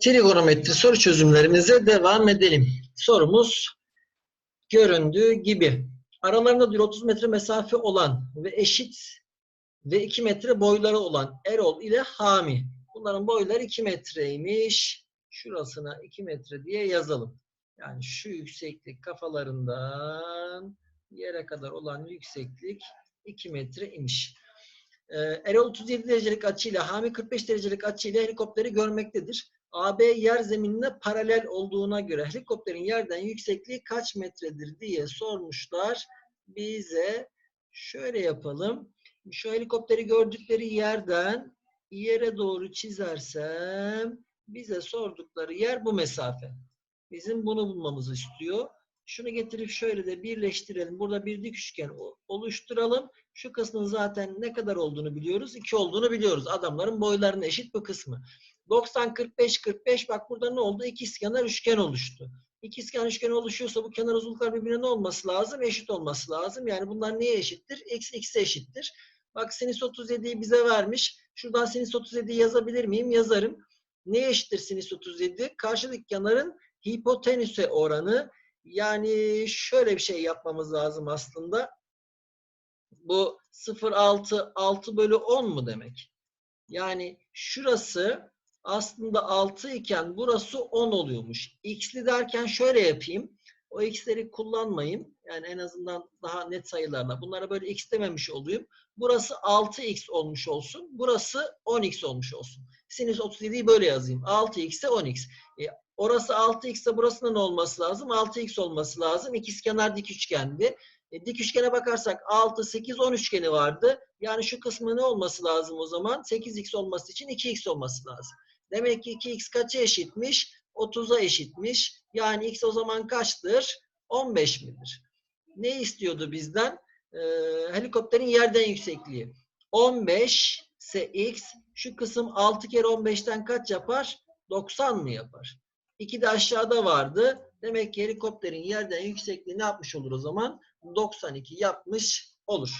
Trigonometri soru çözümlerimize devam edelim. Sorumuz göründüğü gibi. Aralarında diyor 30 metre mesafe olan ve eşit ve 2 metre boyları olan Erol ile Hami. Bunların boyları 2 metreymiş. Şurasına 2 metre diye yazalım. Yani şu yükseklik kafalarından yere kadar olan yükseklik 2 metre imiş. Ee, Erol 37 derecelik açıyla, Hami 45 derecelik açıyla helikopteri görmektedir. AB yer zeminine paralel olduğuna göre helikopterin yerden yüksekliği kaç metredir diye sormuşlar bize. Şöyle yapalım. Şu helikopteri gördükleri yerden yere doğru çizersem bize sordukları yer bu mesafe. Bizim bunu bulmamızı istiyor. Şunu getirip şöyle de birleştirelim. Burada bir dik üçgen oluşturalım. Şu kısmın zaten ne kadar olduğunu biliyoruz. 2 olduğunu biliyoruz. Adamların boylarına eşit bu kısmı. 90, 45, 45. Bak burada ne oldu? İkizkenar üçgen oluştu. İkizkenar üçgen oluşuyorsa bu kenar uzunluklar birbirine ne olması lazım? Eşit olması lazım. Yani bunlar neye eşittir? X, X'e eşittir. Bak sinüs 37'yi bize vermiş. Şuradan sinüs 37'yi yazabilir miyim? Yazarım. Neye eşittir sinüs 37? Karşılık kenarın hipotenüse oranı. Yani şöyle bir şey yapmamız lazım aslında. Bu 0,6 6 bölü 10 mu demek? Yani şurası aslında 6 iken burası 10 oluyormuş. X'li derken şöyle yapayım. O x'leri kullanmayayım. Yani en azından daha net sayılarla. Bunlara böyle x dememiş olayım. Burası 6x olmuş olsun. Burası 10x olmuş olsun. Sinüs 37'yi böyle yazayım. 6x'e 10x. E, orası 6x ise burasının olması lazım? 6x olması lazım. İkizkenar dik üçgendi. E, dik üçgene bakarsak 6, 8, 10 üçgeni vardı. Yani şu kısmı ne olması lazım o zaman? 8x olması için 2x olması lazım. Demek ki 2x kaça eşitmiş? 30'a eşitmiş. Yani x o zaman kaçtır? 15 midir? Ne istiyordu bizden? Ee, helikopterin yerden yüksekliği. 15 ise x. Şu kısım 6 kere 15'ten kaç yapar? 90 mı yapar? 2 de aşağıda vardı. Demek ki helikopterin yerden yüksekliği ne yapmış olur o zaman? 92 yapmış olur.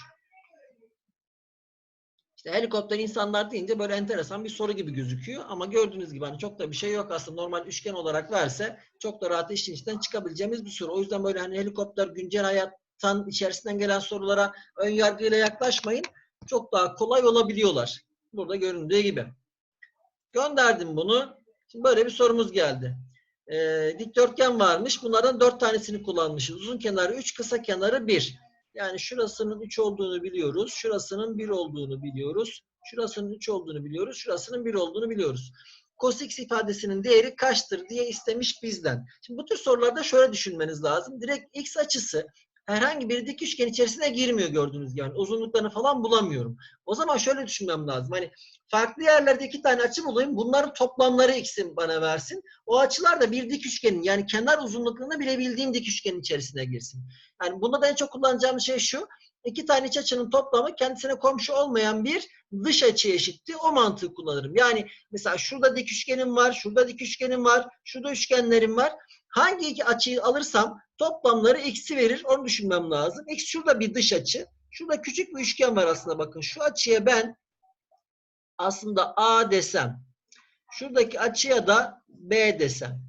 İşte helikopter insanlar deyince böyle enteresan bir soru gibi gözüküyor. Ama gördüğünüz gibi hani çok da bir şey yok aslında. Normal üçgen olarak verse çok da rahat işin içinden çıkabileceğimiz bir soru. O yüzden böyle hani helikopter güncel hayattan içerisinden gelen sorulara ön yargıyla yaklaşmayın. Çok daha kolay olabiliyorlar. Burada göründüğü gibi. Gönderdim bunu. Şimdi böyle bir sorumuz geldi. Ee, dikdörtgen varmış. Bunlardan dört tanesini kullanmışız. Uzun kenarı 3, kısa kenarı 1. Yani şurasının 3 olduğunu biliyoruz. Şurasının 1 olduğunu biliyoruz. Şurasının 3 olduğunu biliyoruz. Şurasının 1 olduğunu biliyoruz. Cos x ifadesinin değeri kaçtır diye istemiş bizden. Şimdi bu tür sorularda şöyle düşünmeniz lazım. Direkt x açısı herhangi bir dik üçgen içerisine girmiyor gördüğünüz gibi. Yani uzunluklarını falan bulamıyorum. O zaman şöyle düşünmem lazım. Hani farklı yerlerde iki tane açı bulayım. Bunların toplamları x'in bana versin. O açılar da bir dik üçgenin yani kenar uzunluklarını bilebildiğim dik üçgenin içerisine girsin. Yani bunda da en çok kullanacağım şey şu. İki tane iç açının toplamı kendisine komşu olmayan bir dış açı eşitti. O mantığı kullanırım. Yani mesela şurada dik üçgenim var, şurada dik üçgenim var, şurada üçgenlerim var. Hangi iki açıyı alırsam toplamları x'i verir. Onu düşünmem lazım. X şurada bir dış açı. Şurada küçük bir üçgen var aslında bakın. Şu açıya ben aslında A desem. Şuradaki açıya da B desem.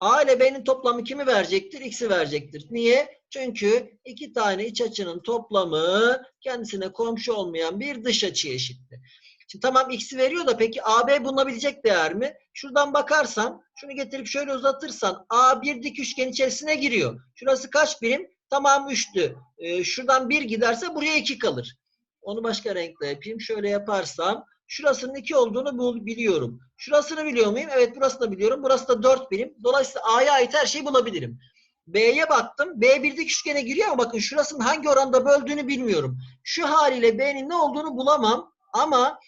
A ile B'nin toplamı kimi verecektir? X'i verecektir. Niye? Çünkü iki tane iç açının toplamı kendisine komşu olmayan bir dış açı eşitti. Şimdi tamam x'i veriyor da peki AB bulunabilecek değer mi? Şuradan bakarsam şunu getirip şöyle uzatırsan A bir dik üçgen içerisine giriyor. Şurası kaç birim? Tamam 3'tü. Ee, şuradan 1 giderse buraya 2 kalır. Onu başka renkle yapayım. Şöyle yaparsam şurasının 2 olduğunu biliyorum. Şurasını biliyor muyum? Evet burasını da biliyorum. Burası da 4 birim. Dolayısıyla A'ya ait her şeyi bulabilirim. B'ye baktım. B bir dik üçgene giriyor ama bakın şurasının hangi oranda böldüğünü bilmiyorum. Şu haliyle B'nin ne olduğunu bulamam. Ama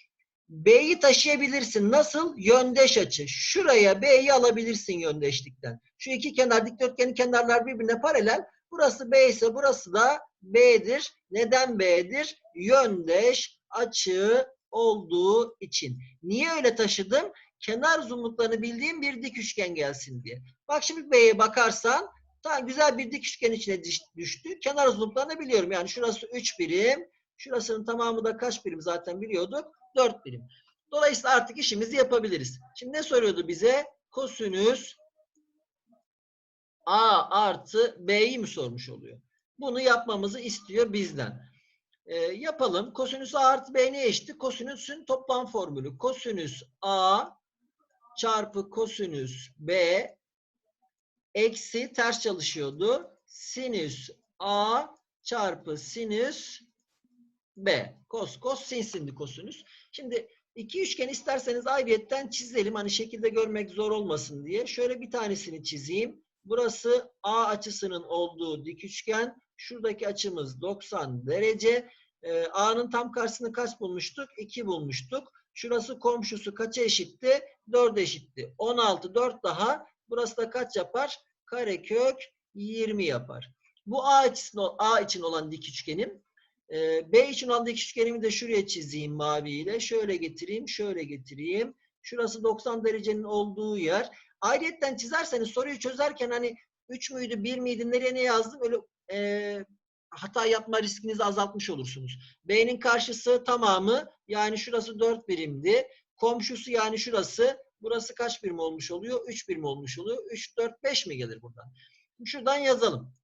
B'yi taşıyabilirsin. Nasıl? Yöndeş açı. Şuraya B'yi alabilirsin yöndeşlikten. Şu iki kenar dikdörtgenin kenarlar birbirine paralel. Burası B ise burası da B'dir. Neden B'dir? Yöndeş açı olduğu için. Niye öyle taşıdım? Kenar uzunluklarını bildiğim bir dik üçgen gelsin diye. Bak şimdi B'ye bakarsan tamam güzel bir dik üçgen içine düştü. Kenar uzunluklarını biliyorum. Yani şurası 3 birim. Şurasının tamamı da kaç birim zaten biliyorduk? 4 birim. Dolayısıyla artık işimizi yapabiliriz. Şimdi ne soruyordu bize? Kosinüs A artı B'yi mi sormuş oluyor? Bunu yapmamızı istiyor bizden. Ee, yapalım. Kosinüs A artı B ne eşit? Kosinüsün toplam formülü. Kosinüs A çarpı kosinüs B eksi ters çalışıyordu. Sinüs A çarpı sinüs B. Kos, kos, sin, sindi kosinüs. Şimdi iki üçgen isterseniz ayrıyetten çizelim. Hani şekilde görmek zor olmasın diye. Şöyle bir tanesini çizeyim. Burası A açısının olduğu dik üçgen. Şuradaki açımız 90 derece. Ee, A'nın tam karşısını kaç bulmuştuk? 2 bulmuştuk. Şurası komşusu kaça eşitti? 4 eşitti. 16, 4 daha. Burası da kaç yapar? Karekök 20 yapar. Bu A, açısını, A için olan dik üçgenim. Ee, B için dik üçgenimi de şuraya çizeyim maviyle. Şöyle getireyim, şöyle getireyim. Şurası 90 derecenin olduğu yer. Ayrıyetten çizerseniz soruyu çözerken hani 3 müydü, 1 miydi, nereye ne yazdım öyle e, hata yapma riskinizi azaltmış olursunuz. B'nin karşısı tamamı yani şurası 4 birimdi. Komşusu yani şurası burası kaç birim olmuş oluyor? 3 birim olmuş oluyor. 3, 4, 5 mi gelir buradan? Şuradan yazalım.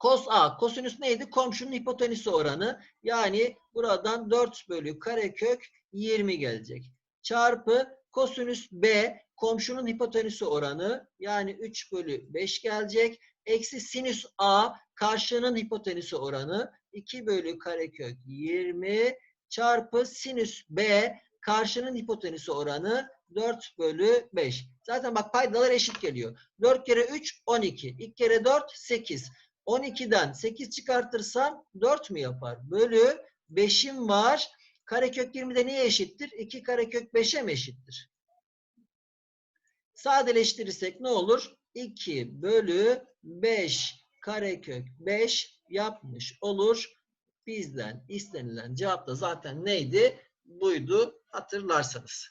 Kos A. Kosinüs neydi? Komşunun hipotenüsü oranı. Yani buradan 4 bölü karekök 20 gelecek. Çarpı kosinüs B. Komşunun hipotenüsü oranı. Yani 3 bölü 5 gelecek. Eksi sinüs A. Karşının hipotenüsü oranı. 2 bölü karekök 20 çarpı sinüs B. Karşının hipotenüsü oranı 4 bölü 5. Zaten bak paydalar eşit geliyor. 4 kere 3 12. 2 kere 4 8. 12'den 8 çıkartırsam 4 mü yapar? Bölü 5'im var. Karekök 20'de neye eşittir? 2 karekök 5'e mi eşittir? Sadeleştirirsek ne olur? 2 bölü 5 karekök 5 yapmış olur. Bizden istenilen cevap da zaten neydi? Buydu hatırlarsanız.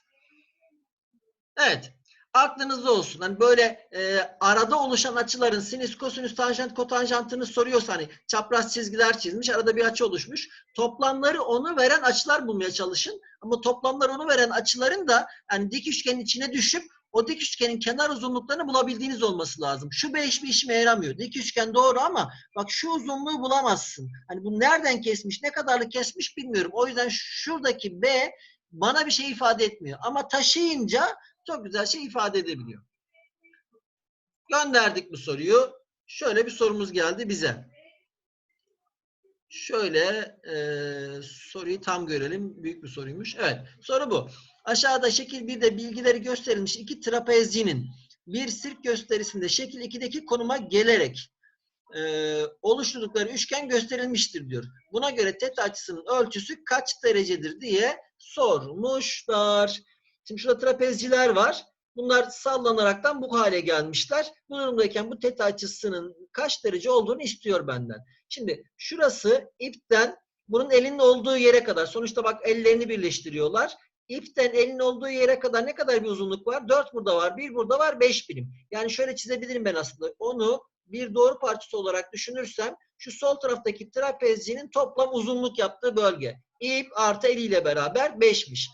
Evet. Aklınızda olsun. Hani böyle e, arada oluşan açıların sinüs, kosinüs, tanjant, kotanjantını soruyorsa hani çapraz çizgiler çizmiş, arada bir açı oluşmuş. Toplamları onu veren açılar bulmaya çalışın. Ama toplamları onu veren açıların da yani dik üçgenin içine düşüp o dik üçgenin kenar uzunluklarını bulabildiğiniz olması lazım. Şu B hiçbir işime yaramıyor. Dik üçgen doğru ama bak şu uzunluğu bulamazsın. Hani bu nereden kesmiş, ne kadarlık kesmiş bilmiyorum. O yüzden şuradaki B bana bir şey ifade etmiyor. Ama taşıyınca çok güzel şey ifade edebiliyor. Gönderdik bu soruyu. Şöyle bir sorumuz geldi bize. Şöyle e, soruyu tam görelim. Büyük bir soruymuş. Evet. Soru bu. Aşağıda şekil 1'de bilgileri gösterilmiş iki trapezcinin bir sirk gösterisinde şekil 2'deki konuma gelerek e, oluşturdukları üçgen gösterilmiştir diyor. Buna göre teta açısının ölçüsü kaç derecedir diye sormuşlar. Şimdi şurada trapezciler var. Bunlar sallanaraktan bu hale gelmişler. Bu durumdayken bu teta açısının kaç derece olduğunu istiyor benden. Şimdi şurası ipten bunun elinin olduğu yere kadar. Sonuçta bak ellerini birleştiriyorlar. İpten elin olduğu yere kadar ne kadar bir uzunluk var? 4 burada var, 1 burada var, 5 birim. Yani şöyle çizebilirim ben aslında. Onu bir doğru parçası olarak düşünürsem şu sol taraftaki trapezcinin toplam uzunluk yaptığı bölge. İp artı eliyle beraber 5'miş.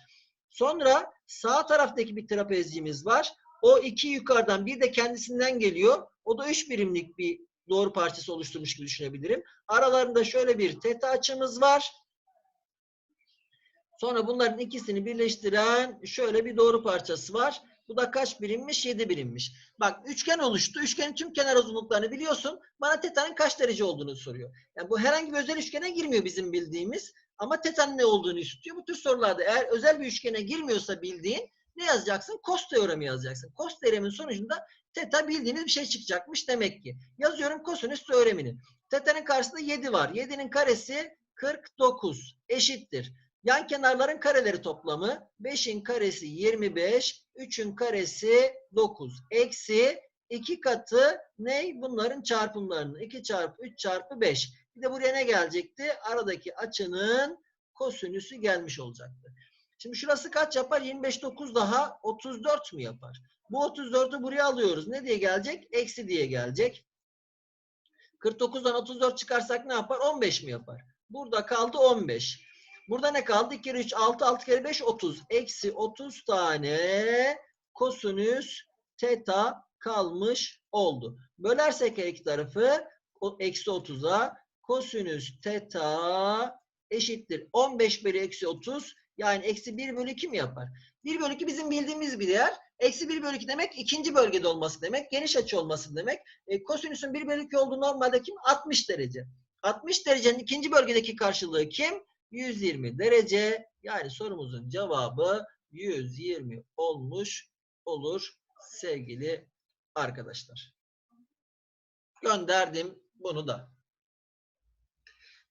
Sonra sağ taraftaki bir trapezcimiz var. O iki yukarıdan bir de kendisinden geliyor. O da 3 birimlik bir doğru parçası oluşturmuş gibi düşünebilirim. Aralarında şöyle bir teta açımız var. Sonra bunların ikisini birleştiren şöyle bir doğru parçası var. Bu da kaç birimmiş? 7 birimmiş. Bak üçgen oluştu. Üçgenin tüm kenar uzunluklarını biliyorsun. Bana teta'nın kaç derece olduğunu soruyor. Yani bu herhangi bir özel üçgene girmiyor bizim bildiğimiz. Ama teta'nın ne olduğunu istiyor. Bu tür sorularda eğer özel bir üçgene girmiyorsa bildiğin ne yazacaksın? Kos teoremi yazacaksın. Kos teoremin sonucunda teta bildiğiniz bir şey çıkacakmış demek ki. Yazıyorum kosinüs teoremini. Teta'nın karşısında 7 var. 7'nin karesi 49 eşittir. Yan kenarların kareleri toplamı 5'in karesi 25, 3'ün karesi 9. Eksi 2 katı ne? Bunların çarpımlarını. 2 çarpı 3 çarpı 5. Bir de buraya ne gelecekti? Aradaki açının kosinüsü gelmiş olacaktı. Şimdi şurası kaç yapar? 25 9 daha 34 mu yapar? Bu 34'ü buraya alıyoruz. Ne diye gelecek? Eksi diye gelecek. 49'dan 34 çıkarsak ne yapar? 15 mi yapar? Burada kaldı 15. Burada ne kaldı? 2 kere 3 6 6 kere 5 30. Eksi 30 tane kosinüs teta kalmış oldu. Bölersek her iki tarafı eksi 30'a kosinüs teta eşittir. 15 bölü eksi 30 yani eksi 1 bölü 2 mi yapar? 1 bölü 2 bizim bildiğimiz bir değer. Eksi 1 bölü 2 demek ikinci bölgede olması demek. Geniş açı olması demek. E, kosinüsün 1 bölü 2 olduğu normalde kim? 60 derece. 60 derecenin ikinci bölgedeki karşılığı kim? 120 derece. Yani sorumuzun cevabı 120 olmuş olur sevgili arkadaşlar. Gönderdim bunu da.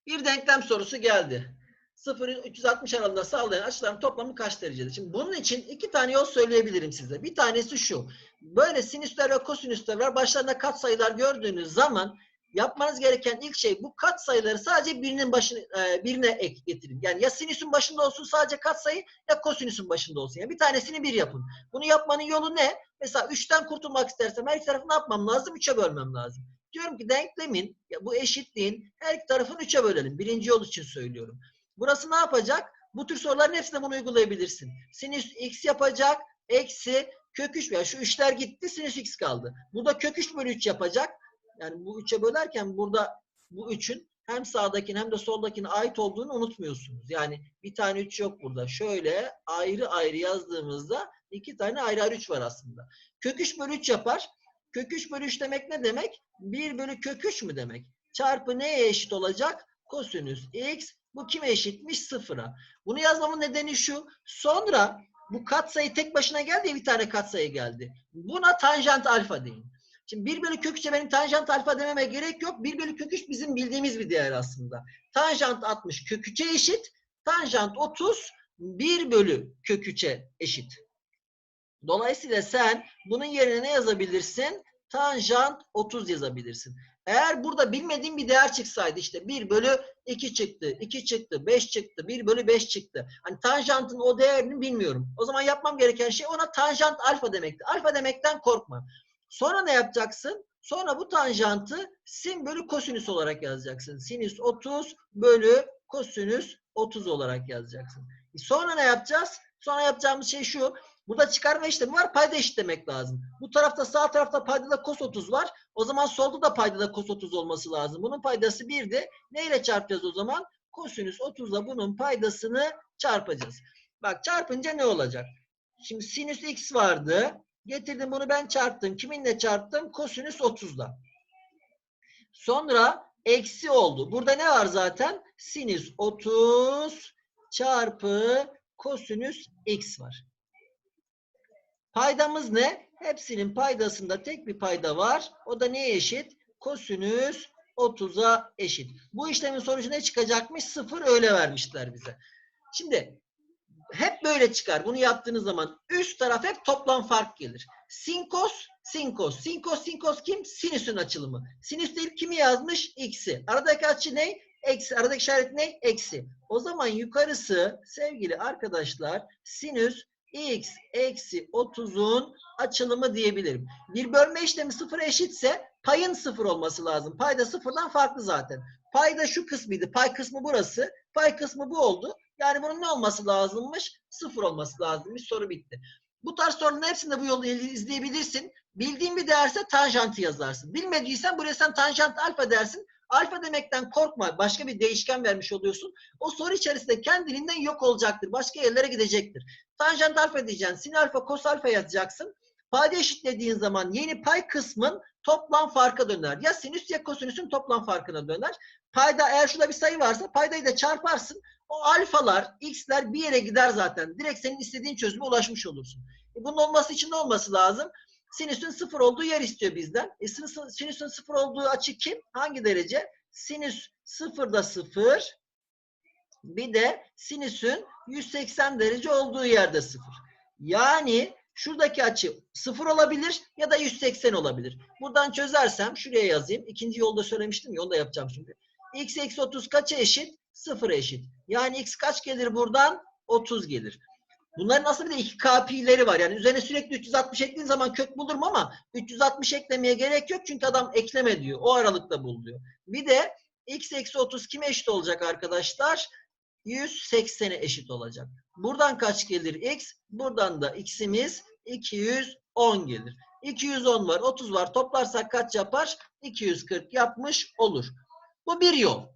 Bir denklem sorusu geldi. 0 360 aralığında sağlayan açıların toplamı kaç derecedir? Şimdi bunun için iki tane yol söyleyebilirim size. Bir tanesi şu. Böyle sinüsler ve kosinüsler var. Başlarında katsayılar gördüğünüz zaman yapmanız gereken ilk şey bu katsayıları sadece birinin başına e, birine ek getirin. Yani ya sinüsün başında olsun sadece katsayı ya kosinüsün başında olsun. Yani bir tanesini bir yapın. Bunu yapmanın yolu ne? Mesela 3'ten kurtulmak istersem her iki tarafı yapmam lazım? 3'e bölmem lazım. Diyorum ki denklemin ya bu eşitliğin her iki tarafını 3'e bölelim. Birinci yol için söylüyorum. Burası ne yapacak? Bu tür soruların hepsine bunu uygulayabilirsin. Sinüs x yapacak. Eksi kök 3. Yani şu 3'ler gitti. Sinüs x kaldı. Burada kök 3 bölü 3 yapacak. Yani bu 3'e bölerken burada bu 3'ün hem sağdakinin hem de soldakine ait olduğunu unutmuyorsunuz. Yani bir tane 3 yok burada. Şöyle ayrı ayrı yazdığımızda iki tane ayrı ayrı 3 var aslında. Kök 3 bölü 3 yapar. Kök 3 bölü 3 demek ne demek? 1 bölü kök 3 mü demek? Çarpı neye eşit olacak? Kosinüs x. Bu kime eşitmiş? Sıfıra. Bunu yazmamın nedeni şu. Sonra bu katsayı tek başına geldi ya bir tane katsayı geldi. Buna tanjant alfa deyin. Şimdi 1 bölü kök 3'e benim tanjant alfa dememe gerek yok. 1 bölü kök 3 bizim bildiğimiz bir değer aslında. Tanjant 60 kök 3'e eşit. Tanjant 30 1 bölü kök 3'e eşit. Dolayısıyla sen bunun yerine ne yazabilirsin? Tanjant 30 yazabilirsin. Eğer burada bilmediğin bir değer çıksaydı işte 1 bölü 2 çıktı, 2 çıktı, 5 çıktı, 1 bölü 5 çıktı. Hani tanjantın o değerini bilmiyorum. O zaman yapmam gereken şey ona tanjant alfa demekti. Alfa demekten korkma. Sonra ne yapacaksın? Sonra bu tanjantı sin bölü kosinüs olarak yazacaksın. Sinüs 30 bölü kosinüs 30 olarak yazacaksın. E sonra ne yapacağız? Sonra yapacağımız şey şu. Burada çıkarma işlemi var. Payda eşitlemek lazım. Bu tarafta sağ tarafta paydada kos 30 var. O zaman solda da paydada kos 30 olması lazım. Bunun paydası 1'di. Ne ile çarpacağız o zaman? Kosinüs 30'la bunun paydasını çarpacağız. Bak çarpınca ne olacak? Şimdi sinüs x vardı. Getirdim bunu ben çarptım. Kiminle çarptım? Kosinüs 30'la. Sonra eksi oldu. Burada ne var zaten? Sinüs 30 çarpı kosinüs x var. Paydamız ne? Hepsinin paydasında tek bir payda var. O da neye eşit? Kosinüs 30'a eşit. Bu işlemin sonucu ne çıkacakmış? Sıfır öyle vermişler bize. Şimdi hep böyle çıkar. Bunu yaptığınız zaman üst taraf hep toplam fark gelir. Sinkos, sinkos. Sinkos, sinkos kim? Sinüsün açılımı. Sinüs değil kimi yazmış? X'i. Aradaki açı ne? Eksi. Aradaki işaret ne? Eksi. O zaman yukarısı sevgili arkadaşlar sinüs x eksi 30'un açılımı diyebilirim. Bir bölme işlemi sıfıra eşitse payın sıfır olması lazım. Payda sıfırdan farklı zaten. Payda şu kısmıydı. Pay kısmı burası. Pay kısmı bu oldu. Yani bunun ne olması lazımmış? Sıfır olması lazımmış. Soru bitti. Bu tarz soruların hepsinde bu yolu izleyebilirsin. Bildiğin bir değerse tanjantı yazarsın. Bilmediysen buraya sen tanjant alfa dersin. Alfa demekten korkma. Başka bir değişken vermiş oluyorsun. O soru içerisinde kendiliğinden yok olacaktır. Başka yerlere gidecektir. Tanjant alfa diyeceksin. Sin alfa, kos alfa yazacaksın. Payda eşitlediğin zaman yeni pay kısmın toplam farka döner. Ya sinüs ya kosinüsün toplam farkına döner. Payda eğer şurada bir sayı varsa paydayı da çarparsın. O alfalar, x'ler bir yere gider zaten. Direkt senin istediğin çözüme ulaşmış olursun. E bunun olması için ne olması lazım? Sinüsün sıfır olduğu yer istiyor bizden. E sinüsün, sinüsün sıfır olduğu açı kim? Hangi derece? Sinüs sıfırda sıfır. Bir de sinüsün 180 derece olduğu yerde sıfır. Yani şuradaki açı sıfır olabilir ya da 180 olabilir. Buradan çözersem şuraya yazayım. İkinci yolda söylemiştim ya onu da yapacağım şimdi. x eksi 30 kaça eşit? Sıfıra eşit. Yani x kaç gelir buradan? 30 gelir. Bunların aslında bir de iki kpi'leri var. Yani üzerine sürekli 360 eklediğin zaman kök bulurum ama 360 eklemeye gerek yok. Çünkü adam ekleme diyor. O aralıkta bul diyor. Bir de x eksi 30 kime eşit olacak arkadaşlar? 180'e eşit olacak. Buradan kaç gelir x? Buradan da x'imiz 210 gelir. 210 var, 30 var. Toplarsak kaç yapar? 240 yapmış olur. Bu bir yol.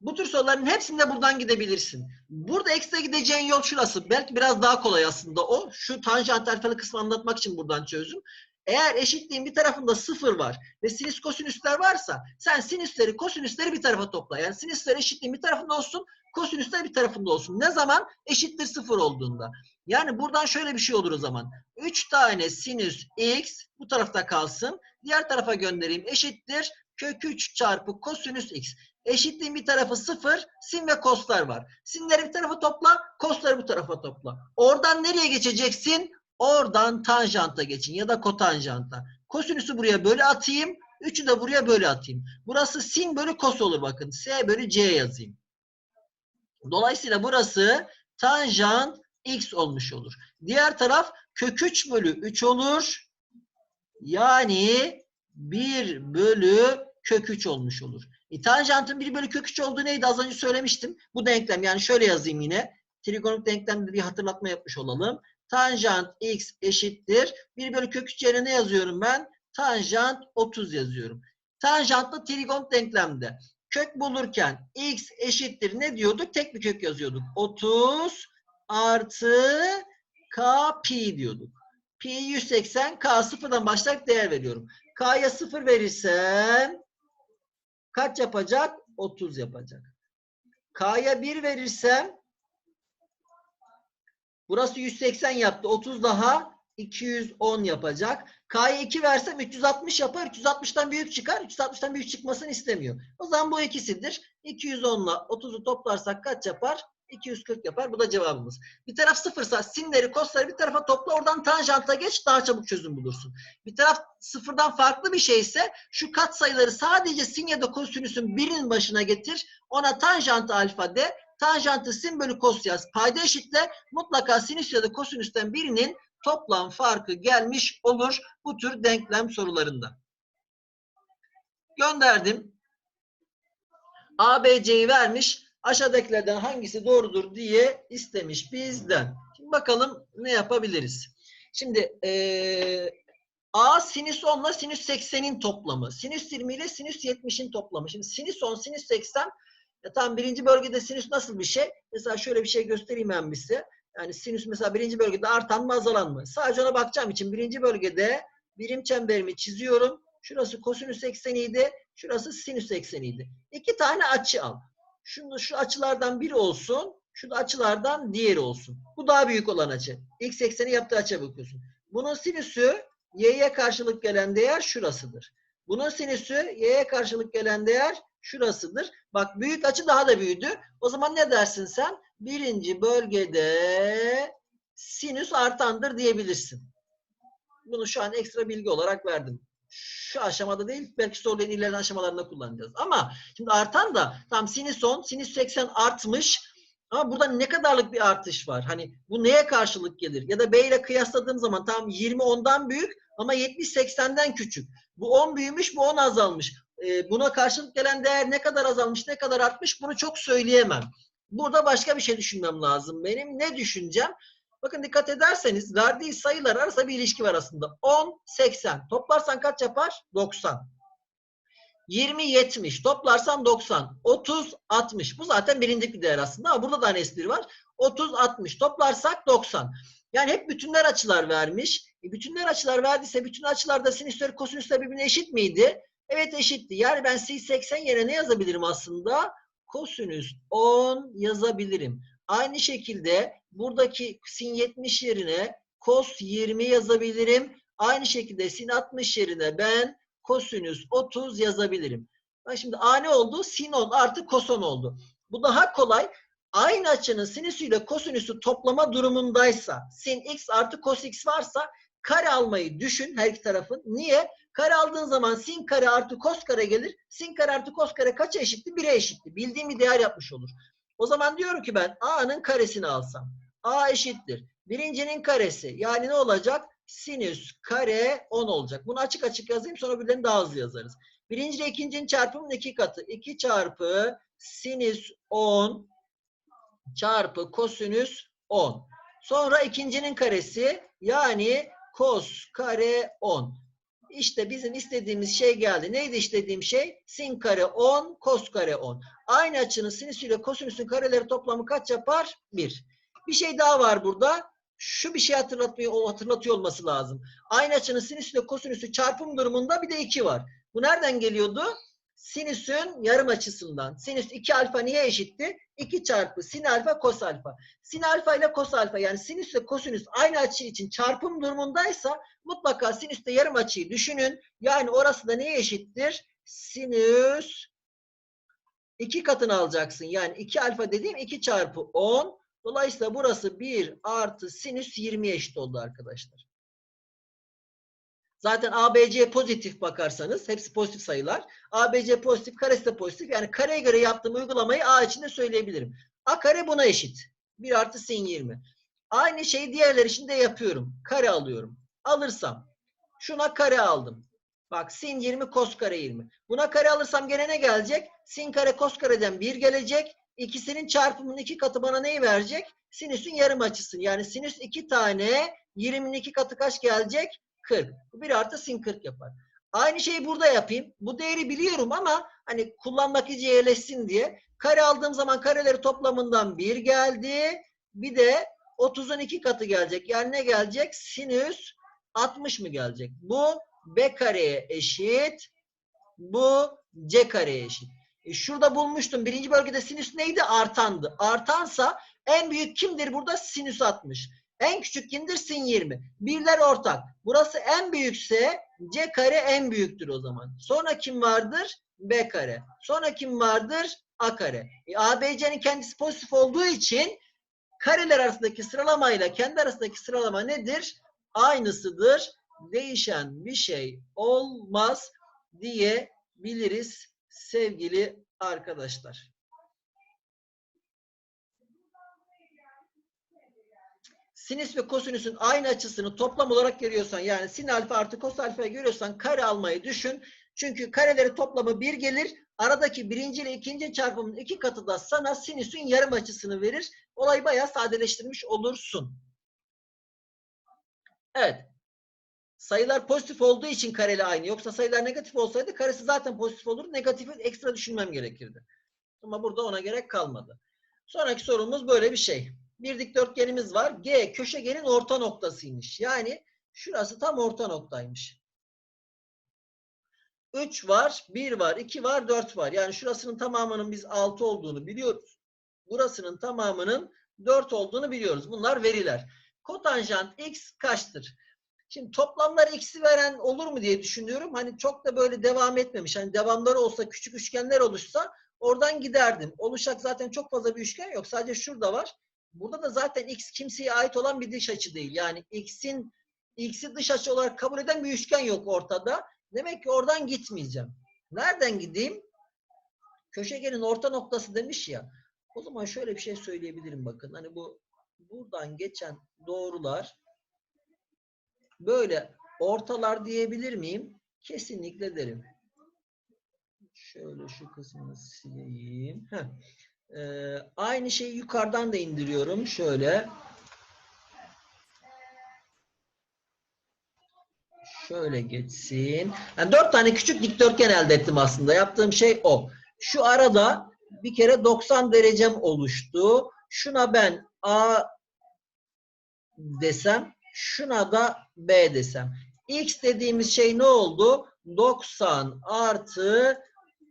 Bu tür soruların hepsinde buradan gidebilirsin. Burada ekstra gideceğin yol şurası. Belki biraz daha kolay aslında o. Şu tanjant alfalı kısmı anlatmak için buradan çözdüm. Eğer eşitliğin bir tarafında sıfır var ve sinüs kosinüsler varsa sen sinüsleri kosinüsleri bir tarafa topla. Yani sinüsler eşitliğin bir tarafında olsun, kosinüsler bir tarafında olsun. Ne zaman? Eşittir sıfır olduğunda. Yani buradan şöyle bir şey olur o zaman. 3 tane sinüs x bu tarafta kalsın. Diğer tarafa göndereyim. Eşittir kök 3 çarpı kosinüs x. Eşitliğin bir tarafı sıfır, sin ve koslar var. Sinleri bir tarafa topla, kosları bu tarafa topla. Oradan nereye geçeceksin? Oradan tanjanta geçin ya da kotanjanta. Kosinüsü buraya böyle atayım. Üçü de buraya böyle atayım. Burası sin bölü kos olur bakın. S bölü C yazayım. Dolayısıyla burası tanjant x olmuş olur. Diğer taraf kök 3 bölü 3 olur. Yani 1 bölü kök 3 olmuş olur. E, tanjantın 1 bölü kök 3 olduğu neydi? Az önce söylemiştim. Bu denklem yani şöyle yazayım yine. Trigonomik denklemde bir hatırlatma yapmış olalım. Tanjant x eşittir. 1 bölü kök 3 yerine ne yazıyorum ben? Tanjant 30 yazıyorum. Tanjantlı trigonomik denklemde kök bulurken x eşittir ne diyorduk? Tek bir kök yazıyorduk. 30 artı k pi diyorduk. Pi 180 k sıfırdan başlayarak değer veriyorum. K'ya 0 verirsem kaç yapacak? 30 yapacak. K'ya 1 verirsem burası 180 yaptı. 30 daha 210 yapacak. K'ya 2 versem 360 yapar. 360'tan büyük çıkar. 360'tan büyük çıkmasını istemiyor. O zaman bu ikisidir. 210 ile 30'u toplarsak kaç yapar? 240 yapar. Bu da cevabımız. Bir taraf sıfırsa sinleri, kosları bir tarafa topla. Oradan tanjanta geç. Daha çabuk çözüm bulursun. Bir taraf sıfırdan farklı bir şeyse şu kat sayıları sadece sin ya da kosinüsün birinin başına getir. Ona tanjant alfa de. Tanjantı sin bölü kos yaz. Payda eşitle. Mutlaka sinüs ya da kosinüsten birinin toplam farkı gelmiş olur bu tür denklem sorularında. Gönderdim. ABC'yi vermiş. Aşağıdakilerden hangisi doğrudur diye istemiş bizden. Şimdi bakalım ne yapabiliriz. Şimdi ee, A sinüs 10 ile sinüs 80'in toplamı. Sinüs 20 ile sinüs 70'in toplamı. Şimdi sinüs 10, sinüs 80 ya tam birinci bölgede sinüs nasıl bir şey? Mesela şöyle bir şey göstereyim ben size. Yani sinüs mesela birinci bölgede artan mı azalan mı? Sadece ona bakacağım için birinci bölgede birim çemberimi çiziyorum. Şurası kosinüs ekseniydi. Şurası sinüs ekseniydi. İki tane açı al. Şunu, şu açılardan biri olsun. Şu da açılardan diğeri olsun. Bu daha büyük olan açı. X ekseni yaptığı açıya bakıyorsun. Bunun sinüsü y'ye karşılık gelen değer şurasıdır. Bunun sinüsü y'ye karşılık gelen değer şurasıdır. Bak büyük açı daha da büyüdü. O zaman ne dersin sen? Birinci bölgede sinüs artandır diyebilirsin. Bunu şu an ekstra bilgi olarak verdim. Şu aşamada değil, belki soruların ilerleyen aşamalarında kullanacağız. Ama şimdi artan da tam sinüs 10, sinüs 80 artmış. Ama burada ne kadarlık bir artış var? Hani bu neye karşılık gelir? Ya da B ile kıyasladığım zaman tam 20 10'dan büyük ama 70 80'den küçük. Bu 10 büyümüş, bu 10 azalmış. Ee, buna karşılık gelen değer ne kadar azalmış, ne kadar artmış bunu çok söyleyemem. Burada başka bir şey düşünmem lazım benim. Ne düşüneceğim? Bakın dikkat ederseniz verdiği sayılar arasında bir ilişki var aslında. 10, 80. Toplarsan kaç yapar? 90. 20, 70. Toplarsan 90. 30, 60. Bu zaten bilindik bir değer aslında ama burada da hani espri var. 30, 60. Toplarsak 90. Yani hep bütünler açılar vermiş. E bütünler açılar verdiyse bütün açılarda sinüsler kosinüsler birbirine eşit miydi? Evet eşitti. Yani ben sin 80 yerine ne yazabilirim aslında? Kosinüs 10 yazabilirim. Aynı şekilde buradaki sin 70 yerine kos 20 yazabilirim. Aynı şekilde sin 60 yerine ben kosinüs 30 yazabilirim. Bak şimdi A ne oldu? Sin 10 artı kos 10 oldu. Bu daha kolay. Aynı açının sinüsüyle kosinüsü toplama durumundaysa sin x artı cos x varsa kare almayı düşün her iki tarafın. Niye? Kare aldığın zaman sin kare artı kos kare gelir. Sin kare artı kos kare kaça eşitti? 1'e eşitti. Bildiğim bir değer yapmış olur. O zaman diyorum ki ben A'nın karesini alsam. A eşittir. Birincinin karesi. Yani ne olacak? Sinüs kare 10 olacak. Bunu açık açık yazayım sonra birilerini daha hızlı yazarız. Birinci ile ikincinin çarpımının iki katı. 2 çarpı sinüs 10 çarpı kosinüs 10. Sonra ikincinin karesi yani kos kare 10. İşte bizim istediğimiz şey geldi. Neydi istediğim şey? Sin kare 10, kos kare 10. Aynı açının sinüsüyle kosinüsün kareleri toplamı kaç yapar? 1. Bir şey daha var burada. Şu bir şey hatırlatmıyor, o hatırlatıyor olması lazım. Aynı açının sinüsüyle kosinüsü çarpım durumunda bir de 2 var. Bu nereden geliyordu? Sinüsün yarım açısından. Sinüs 2 alfa niye eşitti? 2 çarpı sin alfa kos alfa. Sin alfa ile kos alfa yani sinüs ile kosinüs aynı açı için çarpım durumundaysa mutlaka sinüste yarım açıyı düşünün. Yani orası da neye eşittir? Sinüs 2 katını alacaksın. Yani 2 alfa dediğim 2 çarpı 10. Dolayısıyla burası 1 artı sinüs 20 eşit oldu arkadaşlar. Zaten ABC pozitif bakarsanız hepsi pozitif sayılar. ABC pozitif, karesi de pozitif. Yani kareye göre yaptığım uygulamayı A için de söyleyebilirim. A kare buna eşit. 1 artı sin 20. Aynı şeyi diğerler için de yapıyorum. Kare alıyorum. Alırsam şuna kare aldım. Bak sin 20 kos kare 20. Buna kare alırsam gene ne gelecek? Sin kare kos kareden 1 gelecek. İkisinin çarpımının iki katı bana neyi verecek? Sinüsün yarım açısını. Yani sinüs 2 tane 20'nin iki katı kaç gelecek? 40. Bu 1 artı sin 40 yapar. Aynı şeyi burada yapayım. Bu değeri biliyorum ama hani kullanmak iyice yerleşsin diye. Kare aldığım zaman kareleri toplamından 1 geldi. Bir de 30'un iki katı gelecek. Yani ne gelecek? Sinüs 60 mı gelecek? Bu B kareye eşit. Bu C kareye eşit. E şurada bulmuştum. Birinci bölgede sinüs neydi? Artandı. Artansa en büyük kimdir burada? Sinüs 60. En küçük kimdir? Sin 20. Birler ortak. Burası en büyükse C kare en büyüktür o zaman. Sonra kim vardır? B kare. Sonra kim vardır? A kare. E, ABC'nin kendisi pozitif olduğu için kareler arasındaki sıralamayla kendi arasındaki sıralama nedir? Aynısıdır. Değişen bir şey olmaz diyebiliriz sevgili arkadaşlar. Sinüs ve kosinüsün aynı açısını toplam olarak görüyorsan yani sin alfa artı kos alfayı görüyorsan kare almayı düşün. Çünkü kareleri toplamı 1 gelir. Aradaki birinci ile ikinci çarpımın iki katı da sana sinüsün yarım açısını verir. Olayı bayağı sadeleştirmiş olursun. Evet. Sayılar pozitif olduğu için kareli aynı. Yoksa sayılar negatif olsaydı karesi zaten pozitif olur. Negatifi ekstra düşünmem gerekirdi. Ama burada ona gerek kalmadı. Sonraki sorumuz böyle bir şey. Bir dikdörtgenimiz var. G köşegenin orta noktasıymış. Yani şurası tam orta noktaymış. 3 var, 1 var, 2 var, 4 var. Yani şurasının tamamının biz 6 olduğunu biliyoruz. Burasının tamamının 4 olduğunu biliyoruz. Bunlar veriler. Kotanjant x kaçtır? Şimdi toplamlar x'i veren olur mu diye düşünüyorum. Hani çok da böyle devam etmemiş. Hani devamları olsa küçük üçgenler oluşsa oradan giderdim. Oluşacak zaten çok fazla bir üçgen yok. Sadece şurada var. Burada da zaten x kimseye ait olan bir dış açı değil. Yani x'in x'i dış açı olarak kabul eden bir üçgen yok ortada. Demek ki oradan gitmeyeceğim. Nereden gideyim? Köşegenin orta noktası demiş ya. O zaman şöyle bir şey söyleyebilirim bakın. Hani bu buradan geçen doğrular böyle ortalar diyebilir miyim? Kesinlikle derim. Şöyle şu kısmını sileyim. Heh. Ee, aynı şeyi yukarıdan da indiriyorum. Şöyle. Şöyle geçsin. Yani dört tane küçük dikdörtgen elde ettim aslında. Yaptığım şey o. Şu arada bir kere 90 derecem oluştu. Şuna ben A desem, şuna da B desem. X dediğimiz şey ne oldu? 90 artı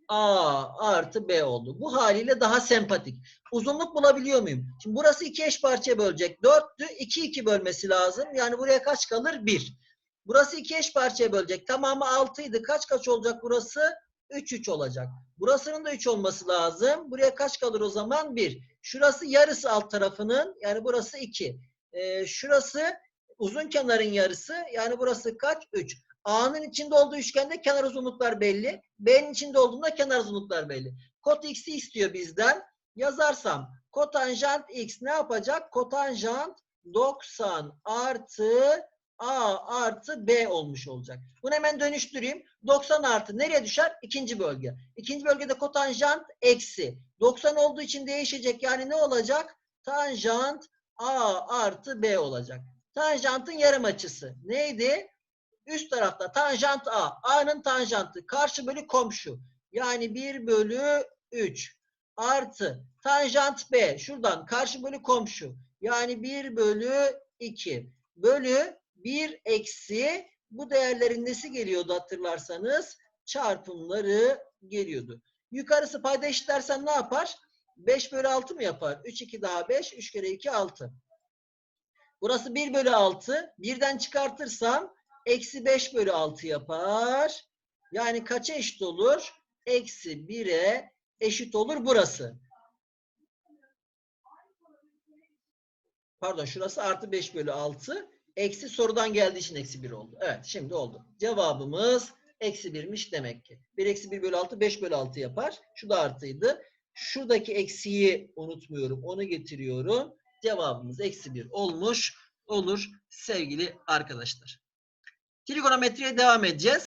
A artı B oldu. Bu haliyle daha sempatik. Uzunluk bulabiliyor muyum? Şimdi burası iki eş parçaya bölecek. 4'tü. 2 2 bölmesi lazım. Yani buraya kaç kalır? 1. Burası iki eş parçaya bölecek. Tamamı 6 idi. Kaç kaç olacak burası? 3 3 olacak. Burasının da 3 olması lazım. Buraya kaç kalır o zaman? 1. Şurası yarısı alt tarafının. Yani burası 2. Ee, şurası uzun kenarın yarısı. Yani burası kaç? 3. A'nın içinde olduğu üçgende kenar uzunluklar belli. B'nin içinde olduğunda kenar uzunluklar belli. Kot x'i istiyor bizden. Yazarsam kotanjant x ne yapacak? Kotanjant 90 artı A artı B olmuş olacak. Bunu hemen dönüştüreyim. 90 artı nereye düşer? İkinci bölge. İkinci bölgede kotanjant eksi. 90 olduğu için değişecek. Yani ne olacak? Tanjant A artı B olacak. Tanjantın yarım açısı neydi? Üst tarafta tanjant A. A'nın tanjantı. Karşı bölü komşu. Yani 1 bölü 3 artı tanjant B. Şuradan karşı bölü komşu. Yani 1 bölü 2 bölü 1 eksi bu değerlerin nesi geliyordu hatırlarsanız? Çarpımları geliyordu. Yukarısı payda eşitlersen ne yapar? 5 bölü 6 mı yapar? 3, 2 daha 5. 3 kere 2, 6. Burası 1 bölü 6. Birden çıkartırsam eksi 5 bölü 6 yapar. Yani kaça eşit olur? Eksi 1'e eşit olur burası. Pardon şurası artı 5 bölü 6. Eksi sorudan geldiği için eksi 1 oldu. Evet şimdi oldu. Cevabımız eksi 1'miş demek ki. 1 eksi 1 bölü 6 5 bölü 6 yapar. Şu da artıydı. Şuradaki eksiyi unutmuyorum. Onu getiriyorum. Cevabımız eksi 1 olmuş olur sevgili arkadaşlar. Trigonometriye devam edeceğiz.